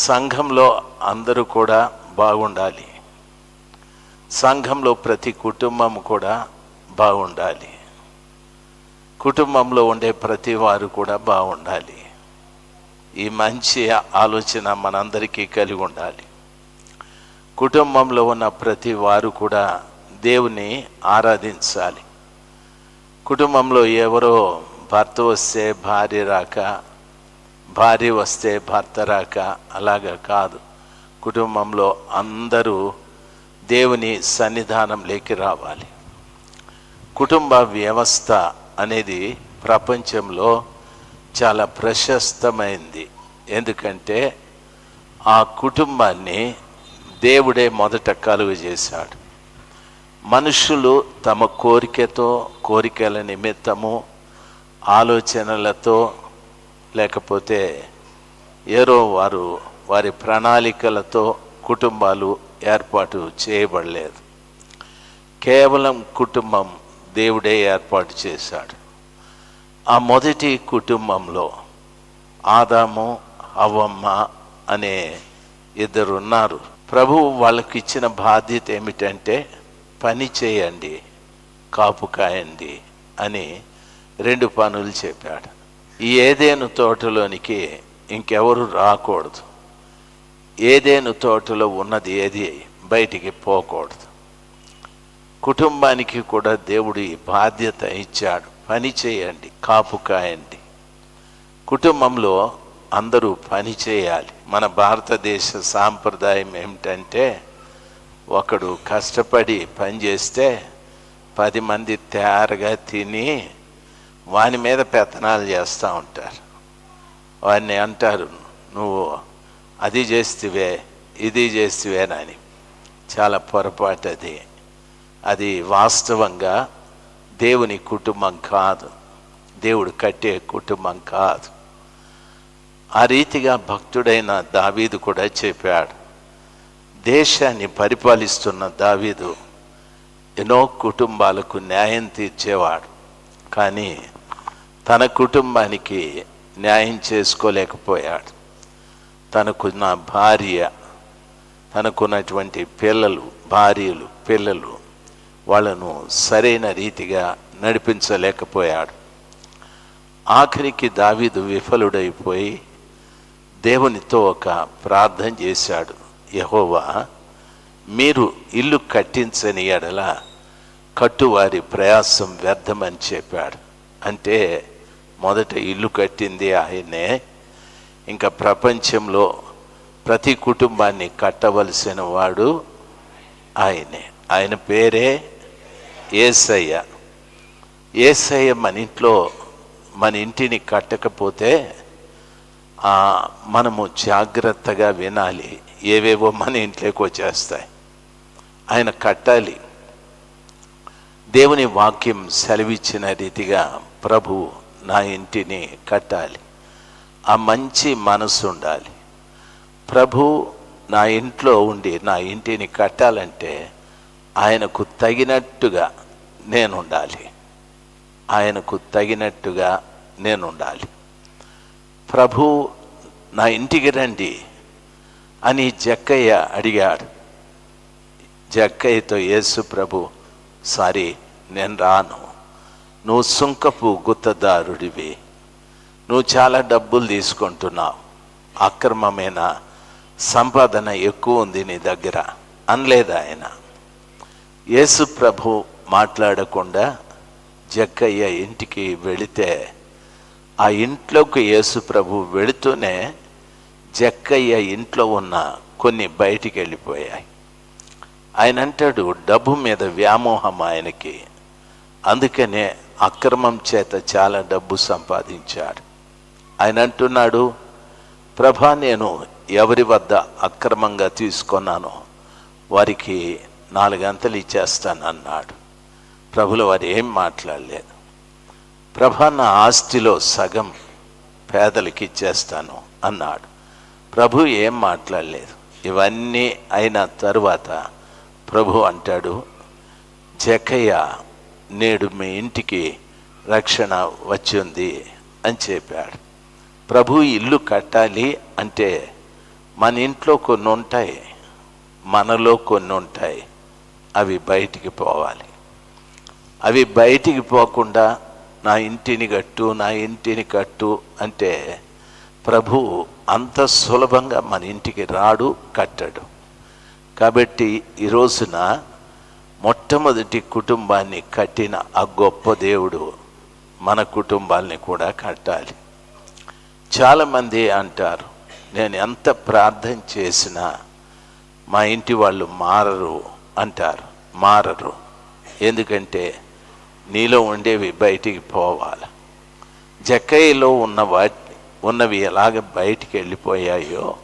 సంఘంలో అందరూ కూడా బాగుండాలి. సంఘంలో ప్రతి కుటుంబం కూడా బాగుండాలి. కుటుంబంలో ఉండే ప్రతి వారు కూడా బాగుండాలి. ఈ మంచి ఆలోచన మనందరికీ కలిగి ఉండాలి. కుటుంబంలో ఉన్న ప్రతి వారు కూడా దేవుని ఆరాధించాలి. కుటుంబంలో ఎవరో భర్త వస్తే భార్య రాక భార్య వస్తే భర్త రాక అలాగా కాదు. కుటుంబంలో అందరూ దేవుని సన్నిధానంలోకి రావాలి. కుటుంబ వ్యవస్థ అనేది ప్రపంచంలో చాలా ప్రశస్తమైంది. ఎందుకంటే ఆ కుటుంబాన్ని దేవుడే మొదట కలుగు చేశాడు. మనుషులు తమ కోరికతో కోరికల నిమిత్తము ఆలోచనలతో లేకపోతే ఏరో వారు వారి ప్రణాళికలతో కుటుంబాలు ఏర్పాటు చేయబడలేదు. కేవలం కుటుంబం దేవుడే ఏర్పాటు చేశాడు. ఆ మొదటి కుటుంబంలో ఆదాము అవ్వమ్మ అనే ఇద్దరు ఉన్నారు ప్రభువు వాళ్ళకి ఇచ్చిన బాధ్యత ఏమిటంటే పని చేయండి కాపు కాయండి అని రెండు పనులు చెప్పాడు. ఈ ఏదేను తోటలోనికి ఇంకెవరు రాకూడదు. ఏదేను తోటలో ఉన్నది ఏది బయటికి పోకూడదు. కుటుంబానికి కూడా దేవుడు ఈ బాధ్యత ఇచ్చాడు. పని చేయండి కాపు కాయండి. కుటుంబంలో అందరూ పని చేయాలి. మన భారతదేశ సాంప్రదాయం ఏమిటంటే ఒకడు కష్టపడి పని చేస్తే పది మంది తయారుగా తిని వాని మీద పెత్తనాలు చేస్తూ ఉంటారు. వాడిని అంటారు నువ్వు అది చేస్తువే ఇది చేస్తువేనని చాలా పొరపాటు అది. అది వాస్తవంగా దేవుని కుటుంబం కాదు. దేవుడు కట్టే కుటుంబం కాదు. ఆ రీతిగా భక్తుడైన దావీదు కూడా చెప్పాడు. దేశాన్ని పరిపాలిస్తున్న దావీదు ఎన్నో కుటుంబాలకు న్యాయం తీర్చేవాడు. కానీ తన కుటుంబానికి న్యాయం చేసుకోలేకపోయాడు. తనకున్న భార్య తనకున్నటువంటి పిల్లలు భార్యలు పిల్లలు వాళ్ళను సరైన రీతిగా నడిపించలేకపోయాడు. ఆఖరికి దావీదు విఫలుడైపోయి దేవునితో ఒక ప్రార్థన చేశాడు. యహోవా మీరు ఇల్లు కట్టించని ఎడల కట్టువారి ప్రయాసం వ్యర్థమని చెప్పాడు. అంటే మొదట ఇల్లు కట్టింది ఆయనే. ఇంకా ప్రపంచంలో ప్రతి కుటుంబాన్ని కట్టవలసిన వాడు ఆయనే. ఆయన పేరే ఏసయ్య. ఏసయ్య మన ఇంట్లో మన ఇంటిని కట్టకపోతే ఆ, మనము జాగ్రత్తగా వినాలి. ఏవేవో మన ఇంట్లోకి వచ్చేస్తాయి. ఆయన కట్టాలి. దేవుని వాక్యం సెలవిచ్చిన రీతిగా ప్రభు నా ఇంటిని కట్టాలి. ఆ మంచి మనసు ఉండాలి. ప్రభు నా ఇంట్లో ఉండి నా ఇంటిని కట్టాలంటే ఆయనకు తగినట్టుగా నేను ఉండాలి ఆయనకు తగినట్టుగా నేను ఉండాలి ప్రభు నా ఇంటికి రండి అని జక్కయ్య అడిగాడు. జక్కయ్యతో యేసు ప్రభు సారీ నేను రాను. నువ్వు సుంకపు గుత్తదారుడివి. నువ్వు చాలా డబ్బులు తీసుకుంటున్నావు. అక్రమమైన సంపాదన ఎక్కువ ఉంది నీ దగ్గర. అనలేదు ఆయన? యేసు ప్రభు మాట్లాడకుండా జక్కయ్య ఇంటికి వెళితే ఆ ఇంట్లోకి యేసు ప్రభు వెళుతూనే జక్కయ్య ఇంట్లో ఉన్న కొన్ని బయటికి వెళ్ళిపోయాయి. ఆయన అంటాడు డబ్బు మీద వ్యామోహం ఆయనకి. అందుకనే అక్రమం చేత చాలా డబ్బు సంపాదించాడు. ఆయన అంటున్నాడు ప్రభా నేను ఎవరి వద్ద అక్రమంగా తీసుకున్నానో వారికి నాలుగంతలు ఇచ్చేస్తాను అన్నాడు ప్రభుల వారు ఏం మాట్లాడలేదు. ప్రభా నా ఆస్తిలో సగం పేదలకి ఇచ్చేస్తాను అన్నాడు. ప్రభు ఏం మాట్లాడలేదు. ఇవన్నీ అయిన తరువాత ప్రభు అంటాడు జకయ్య నేడు మీ ఇంటికి రక్షణ వచ్చింది అని చెప్పాడు. ప్రభు ఇల్లు కట్టాలి అంటే మన ఇంట్లో కొన్ని ఉంటాయి మనలో కొన్ని ఉంటాయి. అవి బయటికి పోవాలి. అవి బయటికి పోకుండా నా ఇంటిని కట్టు నా ఇంటిని కట్టు అంటే ప్రభు అంత సులభంగా మన ఇంటికి రాడు కట్టడు. కాబట్టి ఈ రోజున మొట్టమొదటి కుటుంబాన్ని కట్టిన ఆ గొప్ప దేవుడు మన కుటుంబాల్ని కూడా కట్టాలి. చాలామంది అంటారు నేను ఎంత ప్రార్థన చేసినా మా ఇంటి వాళ్ళు మారరు అంటారు. మారరు. ఎందుకంటే నీలో ఉండేవి బయటికి పోవాలి. జక్కయ్యలో ఉన్న వాటి ఉన్నవి ఎలాగ బయటికి వెళ్ళిపోయాయో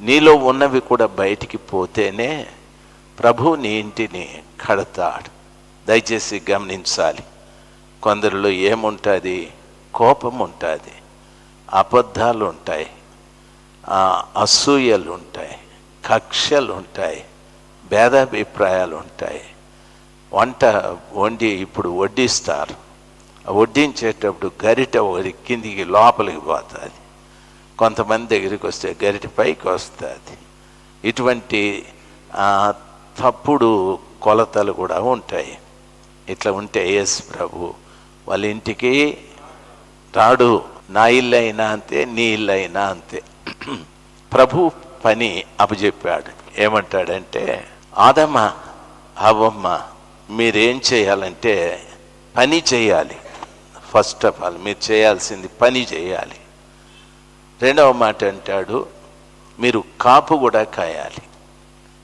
నీలో ఉన్నవి కూడా బయటికి పోతేనే ప్రభు నీ ఇంటిని కడతాడు. దయచేసి గమనించాలి. కొందరిలో ఏముంటుంది? కోపం ఉంటుంది అబద్ధాలు ఉంటాయి ఆ, అసూయలు ఉంటాయి కక్షలు ఉంటాయి భేదాభిప్రాయాలు ఉంటాయి వంట వండి ఇప్పుడు వడ్డిస్తారు. వడ్డించేటప్పుడు గరిట ఒకటి కిందికి లోపలికి పోతుంది. కొంతమంది దగ్గరికి వస్తే గరిట పైకి వస్తుంది. ఇటువంటి తప్పుడు కొలతలు కూడా ఉంటాయి. ఇట్లా ఉంటే ఎస్ ప్రభు వాళ్ళ ఇంటికి రాడు. నా ఇల్లు అయినా అంతే నీ ఇల్లు అయినా అంతే. ప్రభు పని అప్పచెప్పాడు. ఏమంటాడంటే ఆదమ్మ అవ్వమ్మ మీరేం చేయాలంటే పని చేయాలి. ఫస్ట్ ఆఫ్ ఆల్ మీరు చేయాల్సింది పని చేయాలి. రెండవ మాట అంటాడు మీరు కాపు కూడా కాయాలి.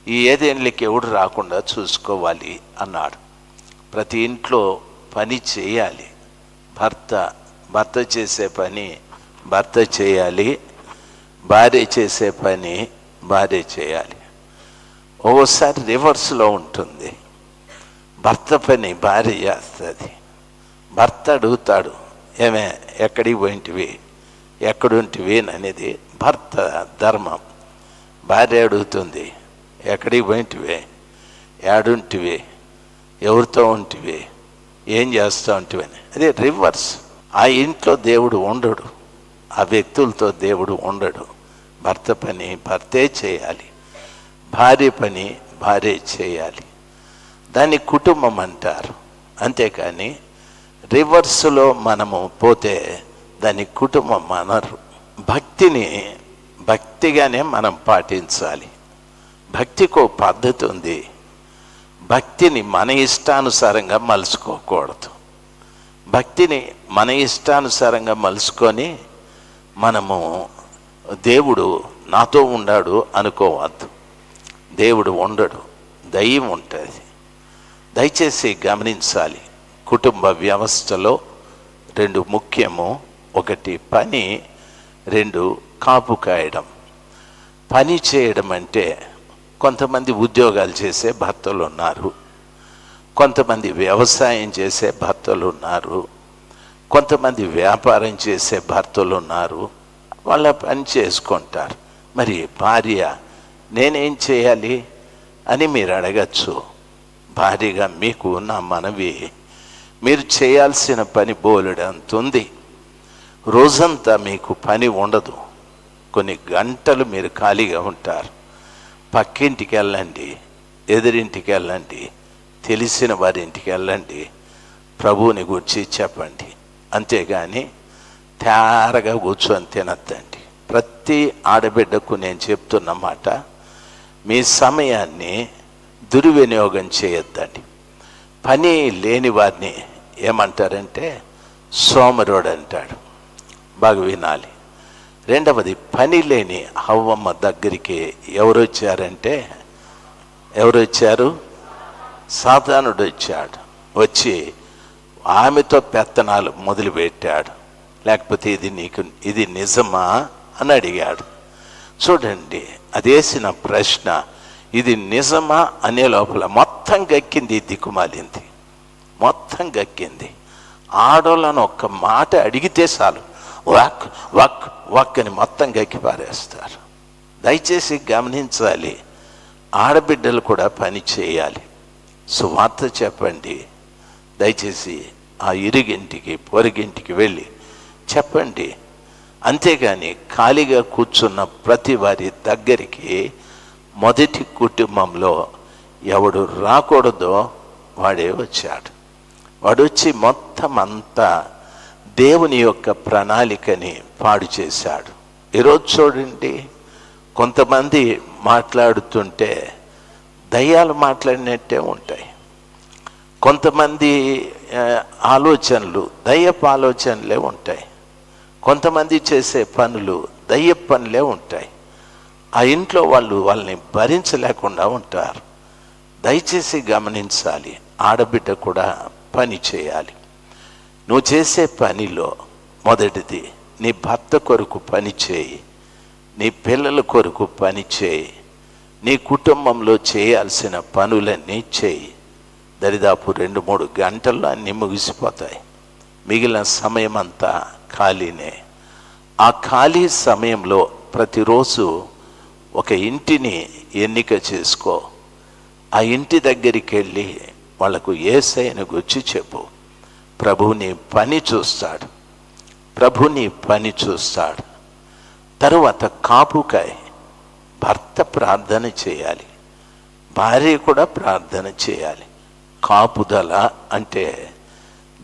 ఈ ఏదేళ్ళకి ఎవడు రాకుండా చూసుకోవాలి అన్నాడు. ప్రతి ఇంట్లో పని చేయాలి. భర్త భర్త చేసే పని భర్త చేయాలి. భార్య చేసే పని భార్య చేయాలి. ఒక్కోసారి రివర్స్లో ఉంటుంది. భర్త పని భార్య చేస్తుంది. భర్త అడుగుతాడు ఏమే ఎక్కడికి పోయింటివి? ఎక్కడుంటివి? అనేది భర్త ధర్మం. భార్య అడుగుతుంది ఎక్కడికి పోయింటివే? ఏడుంటివి? ఎవరితో ఉంటివి? ఏం చేస్తూ ఉంటివి అని అదే రివర్స్. ఆ ఇంట్లో దేవుడు ఉండడు. ఆ వ్యక్తులతో దేవుడు ఉండడు. భర్త పని భర్తే చేయాలి. భార్య పని భార్య చేయాలి. దాన్ని కుటుంబం అంటారు. అంతేకాని రివర్స్లో మనము పోతే దాన్ని కుటుంబం అనరు. భక్తిని భక్తిగానే మనం పాటించాలి. భక్తికి ఒక పద్ధతి ఉంది. భక్తిని మన ఇష్టానుసారంగా మలుచుకోకూడదు. భక్తిని మన ఇష్టానుసారంగా మలుచుకొని మనము దేవుడు నాతో ఉండాడు అనుకోవద్దు. దేవుడు ఉండడు. దయ్యం ఉంటుంది. దయచేసి గమనించాలి. కుటుంబ వ్యవస్థలో రెండు ముఖ్యము. ఒకటి పని రెండు కాపు కాయడం. పని చేయడం అంటే కొంతమంది ఉద్యోగాలు చేసే భర్తలు ఉన్నారు కొంతమంది వ్యవసాయం చేసే భర్తలు ఉన్నారు కొంతమంది వ్యాపారం చేసే భర్తలు ఉన్నారు వాళ్ళ పని చేసుకుంటారు. మరి భార్య నేనేం చేయాలి అని మీరు అడగచ్చు. భార్యగా మీకు నా మనవి మీరు చేయాల్సిన పని బోలెడంత ఉంది. రోజంతా మీకు పని ఉండదు. కొన్ని గంటలు మీరు ఖాళీగా ఉంటారు. పక్కింటికి వెళ్ళండి ఎదురింటికి వెళ్ళండి తెలిసిన వారింటికి వెళ్ళండి ప్రభువుని గురించి చెప్పండి. అంతేగాని తేరగా కూర్చొని తినద్దండి. ప్రతి ఆడబిడ్డకు నేను చెప్తున్న మాట మీ సమయాన్ని దుర్వినియోగం చేయొద్దండి. పని లేని వారిని ఏమంటారంటే సోమరుడు అంటాడు. బాగా వినాలి. రెండవది పని లేని హవ్వమ్మ దగ్గరికి ఎవరు వచ్చారంటే ఎవరు వచ్చారు సాతానుడు వచ్చాడు వచ్చి ఆమెతో పెత్తనాలు మొదలుపెట్టాడు. లేకపోతే ఇది నీకు ఇది నిజమా అని అడిగాడు. చూడండి అదేసిన ప్రశ్న ఇది నిజమా అనే లోపల మొత్తం గక్కింది దిక్కుమాలింది. మొత్తం గక్కింది. ఆడోళ్ళను ఒక్క మాట అడిగితే చాలు. వక్ వక్ వాక్ అని మొత్తం గక్కి పారేస్తారు. దయచేసి గమనించాలి ఆడబిడ్డలు కూడా పని చేయాలి. సువార్త చెప్పండి. దయచేసి ఆ ఇరుగింటికి పొరుగింటికి వెళ్ళి చెప్పండి. అంతేగాని ఖాళీగా కూర్చున్న ప్రతి వారి దగ్గరికి మొదటి కుటుంబంలో ఎవడు రాకూడదో వాడే వచ్చాడు. వాడు వచ్చి మొత్తం అంతా దేవుని యొక్క ప్రణాళికని పాడు చేశాడు. ఈరోజు చూడండి కొంతమంది మాట్లాడుతుంటే దయ్యాలు మాట్లాడినట్టే ఉంటాయి. కొంతమంది ఆలోచనలు దయ్యపు ఆలోచనలే ఉంటాయి. కొంతమంది చేసే పనులు దయ్యపు పనులే ఉంటాయి. ఆ ఇంట్లో వాళ్ళు వాళ్ళని భరించలేకుండా ఉంటారు. దయచేసి గమనించాలి ఆడబిడ్డ కూడా పని చేయాలి. నువ్వు చేసే పనిలో మొదటిది నీ భర్త కొరకు పని చేయి నీ పిల్లల కొరకు పని చేయి నీ కుటుంబంలో చేయాల్సిన పనులన్నీ చేయి. దరిదాపు రెండు మూడు గంటల్లో అన్నీ ముగిసిపోతాయి. మిగిలిన సమయం అంతా ఖాళీనే. ఆ ఖాళీ సమయంలో ప్రతిరోజు ఒక ఇంటిని ఎన్నిక చేసుకో. ఆ ఇంటి దగ్గరికి వెళ్ళి వాళ్ళకు ఏసైన గుచ్చి చెప్పు. ప్రభుని పని చూస్తాడు. ప్రభుని పని చూస్తాడు. తరువాత కాపుకాయ భర్త ప్రార్థన చేయాలి. భార్య కూడా ప్రార్థన చేయాలి. కాపుదల అంటే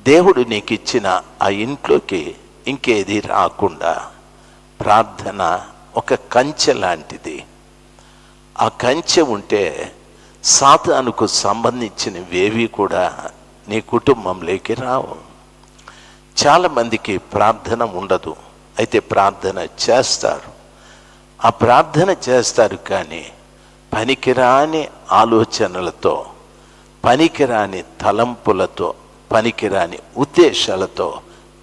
దేవుడు నీకు ఇచ్చిన ఆ ఇంట్లోకి ఇంకేది రాకుండా ప్రార్థన ఒక కంచె లాంటిది. ఆ కంచె ఉంటే సాతానుకు సంబంధించినవేవి కూడా నీ కుటుంబంలోకి రావు. చాలామందికి ప్రార్థన ఉండదు. అయితే ప్రార్థన చేస్తారు. ఆ ప్రార్థన చేస్తారు కానీ పనికిరాని ఆలోచనలతో పనికిరాని తలంపులతో పనికిరాని ఉద్దేశాలతో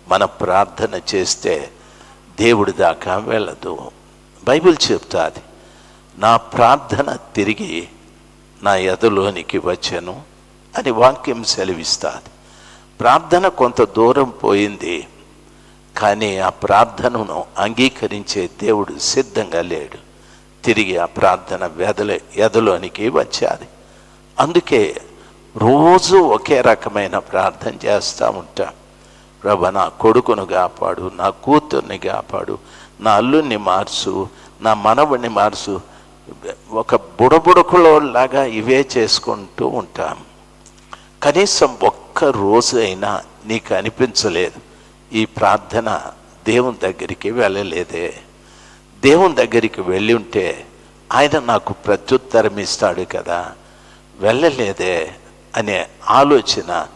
మన ప్రార్థన చేస్తే దేవుడి దాకా వెళ్ళదు. బైబిల్ చెప్తాది నా ప్రార్థన తిరిగి నా ఎదలోనికి వచ్చాను. అని వాక్యం సెలవిస్తాది. ప్రార్థన కొంత దూరం పోయింది కానీ ఆ ప్రార్థనను అంగీకరించే దేవుడు సిద్ధంగా లేడు. తిరిగి ఆ ప్రార్థన వెదల ఎదలోనికి వచ్చాది. అందుకే రోజు ఒకే రకమైన ప్రార్థన చేస్తూ ఉంటాం. ప్రభ నా కొడుకును కాపాడు నా కూతుర్ని కాపాడు నా అల్లుని మార్చు నా మనవుని మార్చు ఒక బుడబుడకులో లాగా ఇవే చేసుకుంటూ ఉంటాం. కనీసం ఒక్క రోజు అయినా నీకు అనిపించలేదు. ఈ ప్రార్థన దేవుని దగ్గరికి వెళ్ళలేదే. దేవుని దగ్గరికి వెళ్ళి ఉంటే ఆయన నాకు ప్రత్యుత్తరం ఇస్తాడు కదా. వెళ్ళలేదే అనే ఆలోచన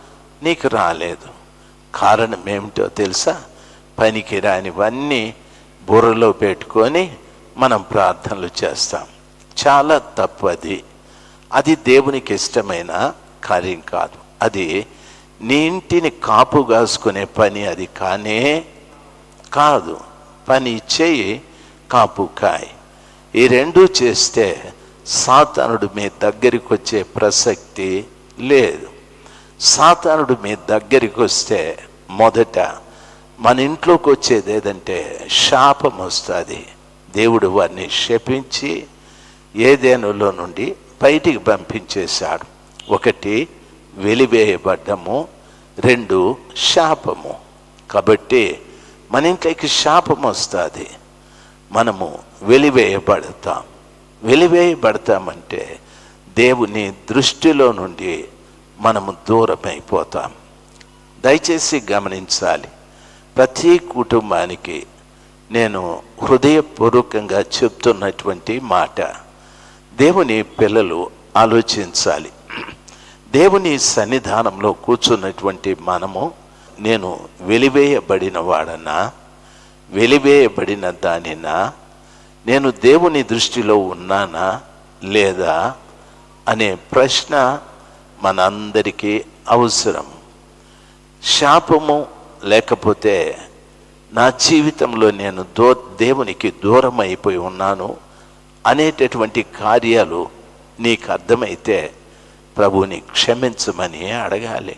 నీకు రాలేదు. కారణం ఏమిటో తెలుసా? పనికి రానివన్నీ బుర్రలో పెట్టుకొని మనం ప్రార్థనలు చేస్తాం. చాలా తప్పు అది. అది దేవునికి ఇష్టమైన కార్యం కాదు. అది నీ ఇంటిని కాపు కాసుకునే పని అది కానే కాదు. పని చేయి కాపు కాయ్. ఈ రెండూ చేస్తే సాతానుడు మీ దగ్గరికి వచ్చే ప్రసక్తి లేదు. సాతానుడు మీ దగ్గరికి వస్తే మొదట మన ఇంట్లోకి వచ్చేది ఏదంటే శాపం వస్తుంది. దేవుడు వారిని శపించి ఏదేనులో నుండి బయటికి పంపించేశాడు. ఒకటి వెలివేయబడ్డము రెండు శాపము. కాబట్టి మన ఇంట్లోకి శాపం వస్తుంది. మనము వెలివేయబడతాం. వెలివేయబడతామంటే దేవుని దృష్టిలో నుండి మనము దూరమైపోతాం. దయచేసి గమనించాలి. ప్రతి కుటుంబానికి నేను హృదయపూర్వకంగా చెప్తున్నటువంటి మాట. దేవుని పిల్లలు ఆలోచించాలి. దేవుని సన్నిధానంలో కూర్చున్నటువంటి మనము నేను వెలివేయబడిన వాడనా? వెలివేయబడిన దానినా? నేను దేవుని దృష్టిలో ఉన్నానా లేదా? అనే ప్రశ్న మనందరికీ అవసరం. శాపము లేకపోతే నా జీవితంలో నేను దో దేవునికి దూరం అయిపోయి ఉన్నాను అనేటటువంటి కార్యాలు నీకు అర్థమైతే ప్రభుని క్షమించమని అడగాలి.